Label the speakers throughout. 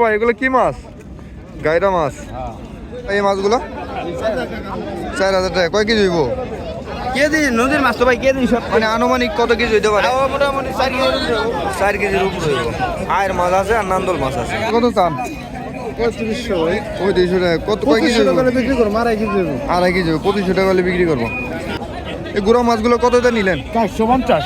Speaker 1: ভাই এগুলো কি মাছ? গাইরা মাছ। এই মাছগুলো? চার হাজার টাকা। কয় কেজি হইব?
Speaker 2: কে দিন নদীর মাছ তো ভাই কে দিন সব?
Speaker 1: মানে আনুমানিক কত কেজি হইতে পারে?
Speaker 2: মোটামুটি চার কেজি
Speaker 1: চার কেজির উপরে হইব। আয়ের মাছ আছে আর নান্দল মাছ আছে। কত চান?
Speaker 3: পঁয়ত্রিশশো
Speaker 1: পঁয়ত্রিশশো টাকা। কত কয় কেজি?
Speaker 3: বিক্রি করব আড়াই কেজি
Speaker 1: আড়াই কেজি পঁচিশশো টাকা হলে বিক্রি করব। এই গুঁড়ো মাছগুলো কতটা নিলেন?
Speaker 3: চারশো পঞ্চাশ।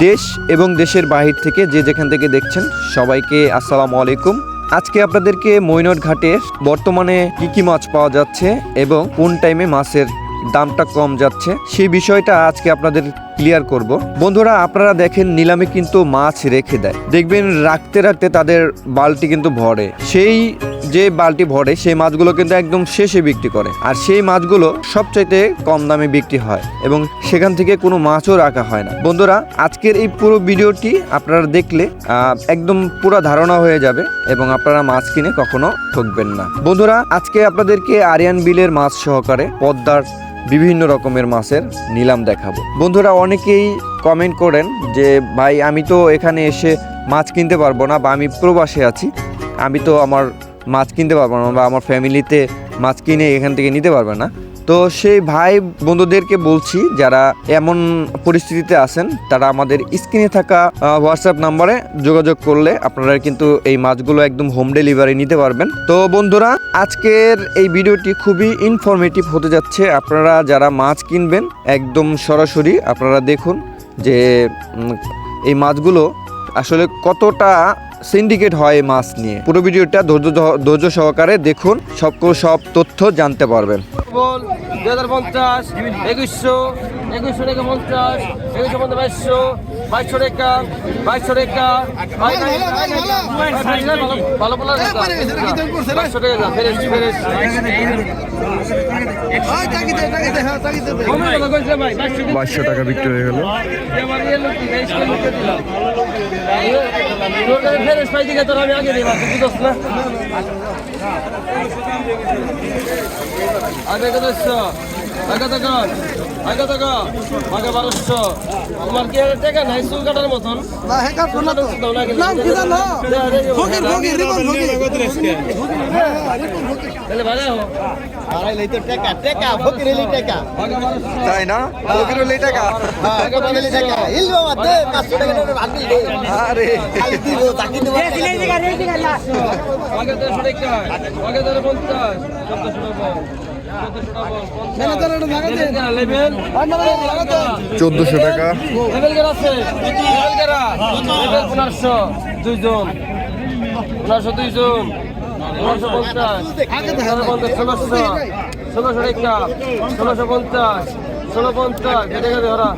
Speaker 4: দেশ এবং দেশের বাহির থেকে যে যেখান থেকে দেখছেন সবাইকে আসসালামু আলাইকুম। আজকে আপনাদেরকে মৈনট ঘাটে বর্তমানে কি কি মাছ পাওয়া যাচ্ছে এবং কোন টাইমে মাছের দামটা কম যাচ্ছে সেই বিষয়টা আজকে আপনাদের ক্লিয়ার করব। বন্ধুরা, আপনারা দেখেন নিলামে কিন্তু মাছ রেখে দেয়। দেখবেন রাখতে রাখতে তাদের বালতি কিন্তু ভরে। সেই যে বালতি ভরে, সেই মাছগুলো কিন্তু একদম শেষে বিক্রি করে। আর সেই মাছগুলো সবচাইতে কম দামে বিক্রি হয় এবং সেখান থেকে কোনো মাছও রাখা হয় না। বন্ধুরা, আজকের এই পুরো ভিডিওটি আপনারা দেখলে একদম পুরো ধারণা হয়ে যাবে এবং আপনারা মাছ কিনে কখনো ঠকবেন না। বন্ধুরা, আজকে আপনাদেরকে আরিয়ান বিলের মাছ সহকারে পদ্মার বিভিন্ন রকমের মাছের নিলাম দেখাবো। বন্ধুরা, অনেকেই কমেন্ট করেন যে, ভাই, আমি তো এখানে এসে মাছ কিনতে পারব না বা আমি প্রবাসে আছি। আমি তো আমার মাছ কিনতে পারব না বা আমার ফ্যামিলিতে মাছ কিনে এখান থেকে নিতে পারবে না। তো সেই ভাই বন্ধুদেরকে বলছি, যারা এমন পরিস্থিতিতে আছেন, তারা আমাদের স্ক্রিনে থাকা হোয়াটসঅ্যাপ নাম্বারে যোগাযোগ করলে আপনারা কিন্তু এই মাছগুলো একদম হোম ডেলিভারি নিতে পারবেন। তো বন্ধুরা, আজকের এই ভিডিওটি খুবই ইনফরমেটিভ হতে যাচ্ছে। আপনারা যারা মাছ কিনবেন, একদম সরাসরি আপনারা দেখুন যে এই মাছগুলো আসলে কতটা সিন্ডিকেট হয় এই মাছ নিয়ে পুরো ভিডিওটা ধৈর্য ধৈর্য সহকারে দেখুন সব সব তথ্য জানতে পারবেন
Speaker 2: দুই হাজার পঞ্চাশ একুশশো একুশশো পঞ্চাশ একুশশো বাইশশো বাইশশো ভালো বলা বাইশশো টাকা যা ফেরেস ফেরেস
Speaker 1: বাইশশো টাকা বিক্রি হয়ে গেল।
Speaker 2: আগে কত আগে টাকা আগে টাকা আগে বারোশো তোমার কি টাকা নাই চুল কাটার মতন
Speaker 1: তাই না বিক্রি হলে টাকা আরে
Speaker 2: পঞ্চাশ চোদ্দশো টাকা। দুইজন। পনেরোশো দুইজন। পনেরোশো পঞ্চাশ। ষোলোশো ষোলোশো। টাকা। ষোলোশো পঞ্চাশ ষোলো পঞ্চাশ। এটা গেছে ওরা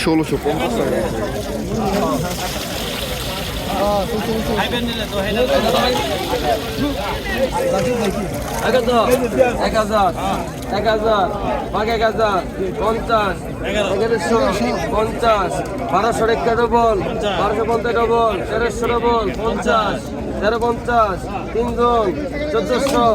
Speaker 1: ষোলোশো পঞ্চাশ
Speaker 2: এক হাজার এক হাজার। এক হাজার পঞ্চাশ এগারোশো পঞ্চাশ বারোশো রেখা ডবল বারোশো পঞ্চাশ ডবল তেরোশো ডবল পঞ্চাশ তেরো পঞ্চাশ তিনজন, চোদ্দশো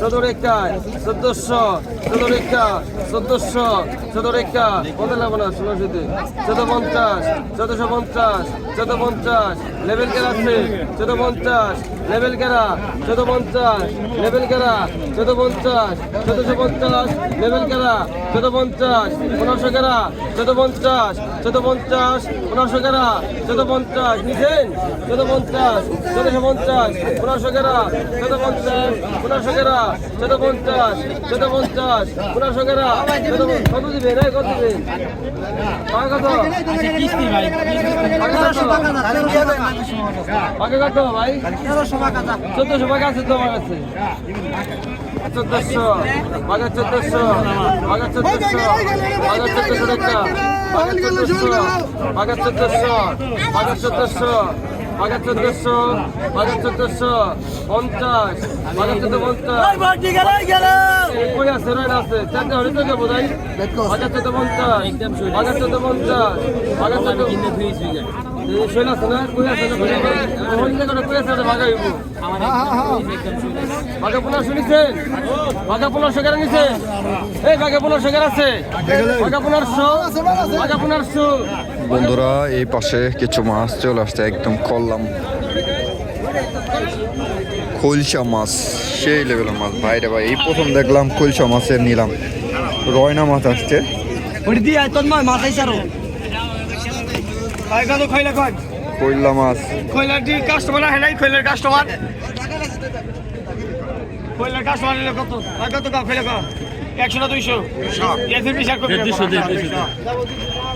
Speaker 2: চোদ্দ রেখায় চোদ্দশো চোদ্দ রেখা চোদ্দশো চোদ্দ রেখা কত লাগবে না ষোলোশোতে চোদ্দ পঞ্চাশ চোদ্দশো পঞ্চাশ চোদ্দ পঞ্চাশ লেভেল কেরা আছে? চোদ্দ পঞ্চাশ লেভেল কেরা? চোদ্দ পঞ্চাশ লেভেল কেরা? চোদ্দ পঞ্চাশ চোদ্দশো পঞ্চাশ, লেভেল কেরা? চোদ্দ পঞ্চাশ পনেরোশো কেরা? চোদ্দ পঞ্চাশ চোদ্দ পঞ্চাশ পনেরোশো কেরা? চোদ্দ পঞ্চাশ নিছেন চোদ্দ পঞ্চাশ চোদ্দশো পঞ্চাশ পনেরোশো কেরা চোদ্দ পঞ্চাশ পনেরোশো কেরা চোদ্দ পঞ্চাশ চোদ্দ পঞ্চাশ পনেরোশো কেরা চোদ্দ কত দিবেন এই কত? দিবেন টাকা কত? আগে কত ভাই? চোদ্দশো টাকা আছে তো আমার কাছে। চোদ্দশো বাঘা চোদ্দশো বাঘা চোদ্দশো বাঘা চোদ্দশো টাকা। বাঘা চোদ্দশো বাঘা চোদ্দশো বাঘা চোদ্দশো। বাঘা চোদ্দশো বাঘা চোদ্দশো পঞ্চাশ বাঘা চোদ্দ পঞ্চাশ। কই আছে রয়েন আছে। চারটে হলে তো যাব তাই বাঘা চোদ্দ পঞ্চাশ বাঘা চোদ্দ পঞ্চাশ বাঘা চোদ্দ শৈল আছে না? কই আছে? না কই আছে? ভাগা হইব। ভাগা পনেরো শুনিছেন ভাগা পনেরোশো কেন নিছে? এই ভাগা পনেরোশো কেন আছে। ভাগা পনেরোশো ভাগা পনেরোশো।
Speaker 1: বন্ধুরা এই পাশে কিছু মাছ চলে আসছে একদম কল্লাম। খোলসা মাছ সেই লেভেলের মাছ। ভাইরে ভাই এই প্রথম দেখলাম খোলসা মাছের নিলাম। রয়না মাছ আসছে। কইলা মাছ
Speaker 3: একশো না
Speaker 1: দুইশো।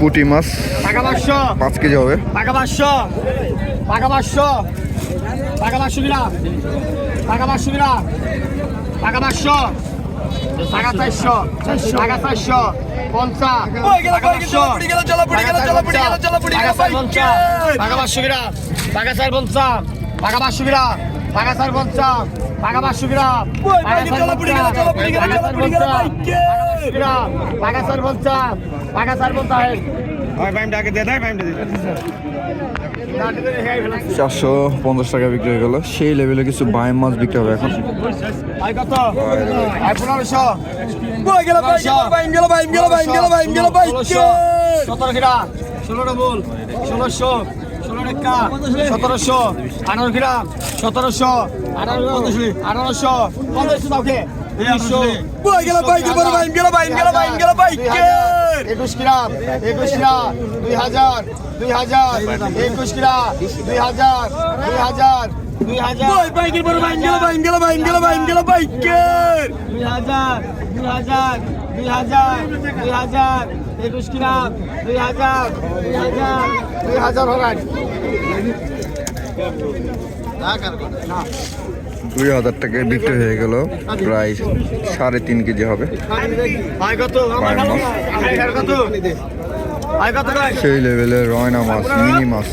Speaker 1: পুটি মাছ।
Speaker 3: পাকা পাঁচশো।
Speaker 1: পাঁচ কেজি হবে।
Speaker 3: পাকা পাঁচশো। পাকা পাঁচশো। পাকা পাঁচশো গ্রাম পাকা পাঁচশো গ্রাম পাকা পাঁচশো। পাকা চারশো। পঞ্চাশ পাকা পাঁচশো। গ্রাম পাকা চার পঞ্চাশ পাকা পাঁচশো গ্রাম পাগা সরপঞ্চম পাগা বাসু গ্রাম পাগা সরপঞ্চম পাগা সরপঞ্চম
Speaker 1: চারশো পঞ্চাশ টাকা বিক্রি হয়ে গেল। সেই লেভেলে কিছু বাই মাছ বিক্রি হবে এখন।
Speaker 3: সতেরো ষোলোটা বল ষোলোশো। সতেরোশো আঠারো গ্রাম সতেরোশো আঠারো আঠারোশো পনেরোশো দুইশো একুশ গ্রাম একুশ গ্রাম দুই হাজার দুই হাজার একুশ গ্রাম দুই হাজার দুই হাজার দুই হাজার দুই হাজার দুই হাজার দুই হাজার দুই হাজার একুশ গ্রাম দুই হাজার দুই হাজার দুই হাজার হরান
Speaker 1: দুই হাজার টাকায় বিক্রি হয়ে গেল। প্রায় সাড়ে তিন কেজি হবে। সেই লেভেলের রয়না মাছ মিনি মাছ।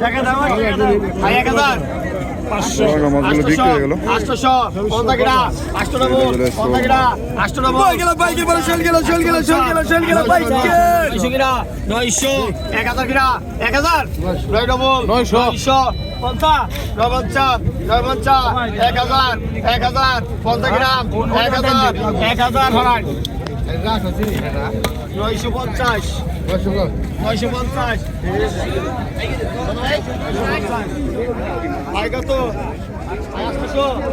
Speaker 3: টাকা দাম এক হাজার
Speaker 1: পাঁচশো মাছগুলো বিক্রি হয়ে গেল।
Speaker 3: আটশো পঞ্চাশ গ্রা আটশো নব্বই পঞ্চাশ সেল গেল সেল গেল সেল গেল সেল গেল বাইকের নয়শো এক হাজার এক হাজার। নয় ডবল নয়শো। পঞ্চাশ নয় পঞ্চাশ নয় পঞ্চাশ এক হাজার এক হাজার পঞ্চাশ এক হাজার এক হাজার নয়শো পঞ্চাশ। Nós vantagem. Aí, gato. Aí, as pessoas.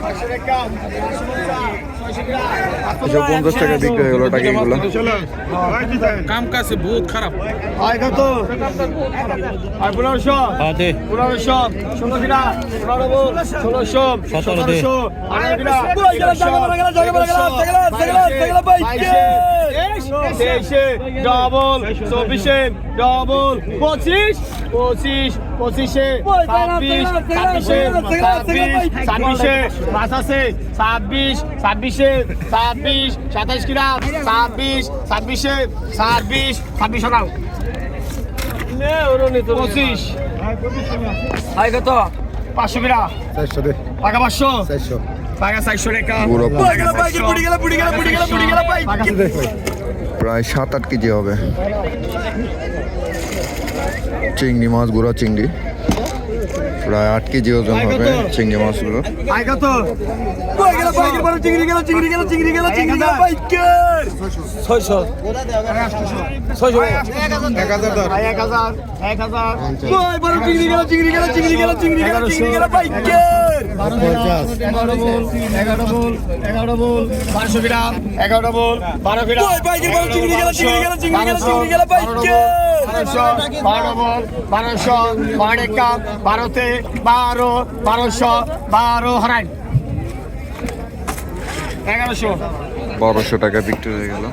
Speaker 3: Vai xerecar. Vai xerecar. গ্রাম
Speaker 1: পঞ্চাশ টাকা বিক্রি হয়ে গেল টাকা এগুলো।
Speaker 5: কাম কাছে বহুত খারাপ।
Speaker 3: আয় কত? আয় পনেরোশো। পনেরোশো। ষোলো কিনা? পনেরো বল, ষোলোশো। সতেরোশো। আঠারো তেইশে। ডবল চব্বিশে। ডবল পঁচিশ। পঁচিশ। পঁচিশে ছাব্বিশ ছাব্বিশে ছাব্বিশ ছাব্বিশে পাঁচাশে ছাব্বিশ ছাব্বিশে ছাব্বিশ সাতাইশ কিনা? ছাব্বিশ ছাব্বিশে ছাব্বিশ ছাব্বিশ নাও পঁচিশ। আয় কত? পাঁচশো কিনা? পাকা পাঁচশো? পাকা চারশো টাকা
Speaker 1: পুরো
Speaker 3: পাকা
Speaker 1: প্রায় সাত আট কেজি হবে। চিংড়ি মাছ গোড়া চিংড়ি। প্রায় আট কেজি ওজন হবে চিংড়ি মাছগুলো
Speaker 3: এগারো বল বারোশো বারো বল বারোশো বারো কাপ বারো ভারতে বারো বারোশো বারো হারাই এগারোশো।
Speaker 1: বারোশো টাকা বিক্রি হয়ে গেল।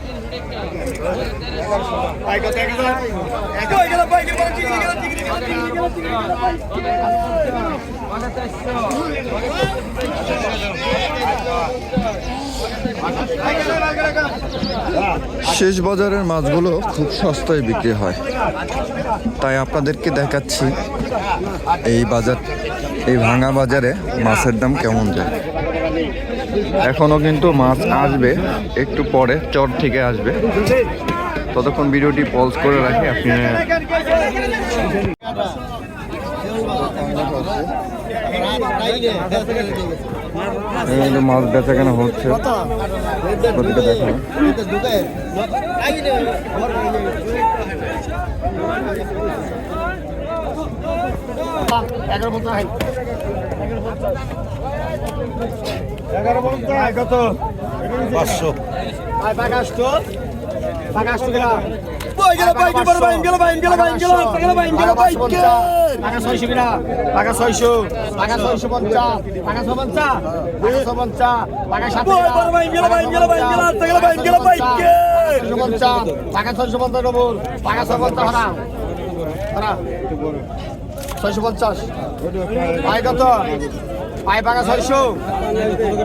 Speaker 1: শেষ বাজারের মাছগুলো খুব সস্তায় বিক্রি হয়। তাই আপনাদেরকে দেখাচ্ছি এই বাজার, এই ভাঙা বাজারে মাছের দাম কেমন যায়। এখনও কিন্তু মাছ আসবে, একটু পরে চর থেকে আসবে। ততক্ষণ ভিডিওটি পজ করে রাখি আপনি মাছ বেচা কেনা হচ্ছে দেখা
Speaker 3: এগারো হয় এগারো হয়। কত
Speaker 5: পাঁচশো।
Speaker 3: ছয়শো পঞ্চাশ ভাই কত পায়ে পাকা ছয়শো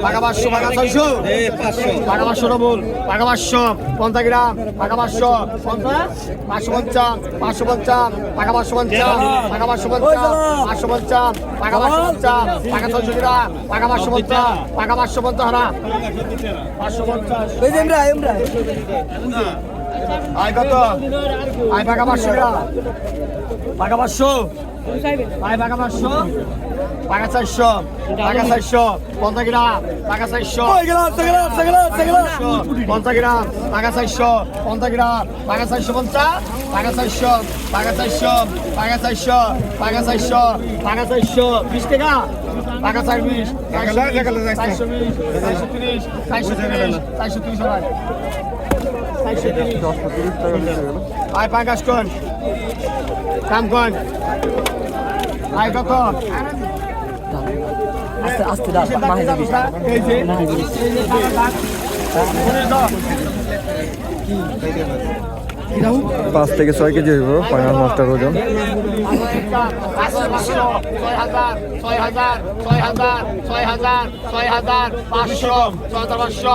Speaker 3: পাকা পাঁচশো পাকা ছয়শো। পাকা পাঁচশো ডবল পাকা পাঁচশো পঞ্চাশ গ্রাম। পাকা পাঁচশো পঞ্চাশ পাঁচশো পঞ্চাশ পাঁচশো পঞ্চাশ পাকা পাঁচশো পঞ্চাশ পাকা পাঁচশো পঞ্চাশ পাঁচশো পঞ্চাশ পাকা পাঁচশো পঞ্চাশ পাকা ছয়শো গ্রাম পাকা পাঁচশো পঞ্চাশ পাকা পাঁচশো পঞ্চাশ হারা পাঁচশো পঞ্চাশ। আয় কত আয় পাকা পাঁচশো টাকা পাকা পাঁচশো। আয় পাকা পাঁচশো। পাকা চারশো পাকা চারশো পঞ্চাশ গ্রাম পাকা চারশো। পঞ্চাশ গ্রাম পাকা চারশো পঞ্চাশ গ্রাম পাকা চারশো পঞ্চাশ পাকা চারশো পাকা চারশো পাকা চারশো পাকা চারশো পাকা চারশো বিশ টাকা পাকা চার বিশ চারশো বিশ চারশো তিরিশ চারশো তিরিশ চারশো তিরিশ আয় পাকাশ কন? কাম কন? আয় কত আস্তে আস্তে দাও মাহে যাবি এই যে
Speaker 1: পাঁচ থেকে ছয় কেজি হইব পাঙাশ মাছটার ওজন।
Speaker 3: ছয় হাজার ছয় হাজার ছয় হাজার ছয় হাজার ছয় হাজার পাঁচশো ছয় হাজার পাঁচশো।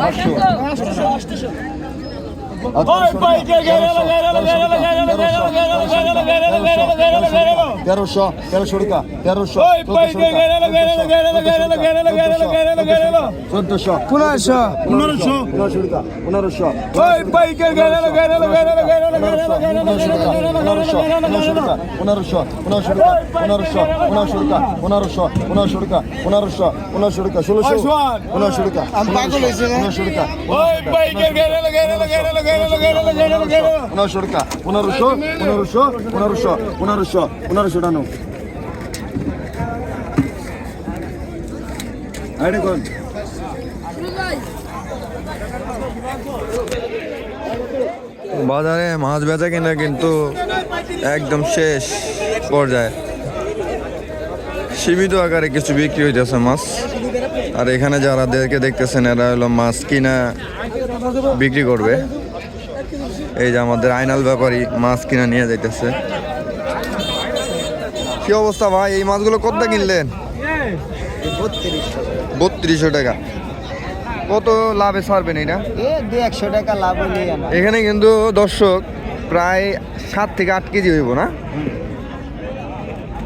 Speaker 3: পাঁচশো
Speaker 6: তেরোশো তেরোশো টাকা তেরোশো চোদ্দশো পনেরোশো পনেরোশো পনেরোশো টাকা পনেরোশো পনেরোশো পনেরোশো টাকা পনেরোশো পনেরোশো টাকা পনেরোশো পনেরোশো টাকা পনেরোশো পনেরোশো টাকা ষোলোশো পনেরোশো টাকা পনেরোশো টাকা পনেরোশো টাকা পনেরোশো পনেরোশো পনেরোশো পনেরোশো টানো
Speaker 1: বাজারে মাছ বেচা কিনা কিন্তু একদম শেষ পর্যায়ে। সীমিত আকারে কিছু বিক্রি হইতেছে মাছ। আর এখানে যারা দেখে দেখতেছেন, এরা হলো মাছ কিনা বিক্রি করবে। এই যে আমাদের আইনাল ব্যাপারী মাছ কিনা নিয়ে যাইতেছে। কি অবস্থা ভাই? এই মাছগুলো কতটা কিনলেন? বত্রিশশো টাকা। কত লাভে ছাড়বেন এটা
Speaker 2: একশো টাকা লাভ
Speaker 1: এখানে কিন্তু দর্শক প্রায় সাত থেকে আট কেজি হইব না?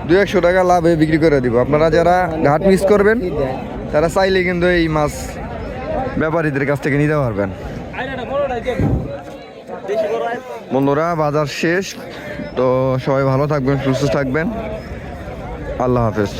Speaker 1: দু একশো টাকা লাভে বিক্রি করে দিব। আপনারা যারা ঘাট মিস করবেন তারা চাইলে কিন্তু এই মাছ ব্যাপারীদের কাছ থেকে নিতে পারবেন। বন্ধুরা বাজার শেষ। তো সবাই ভালো থাকবেন সুস্থ থাকবেন। আল্লাহ হাফেজ।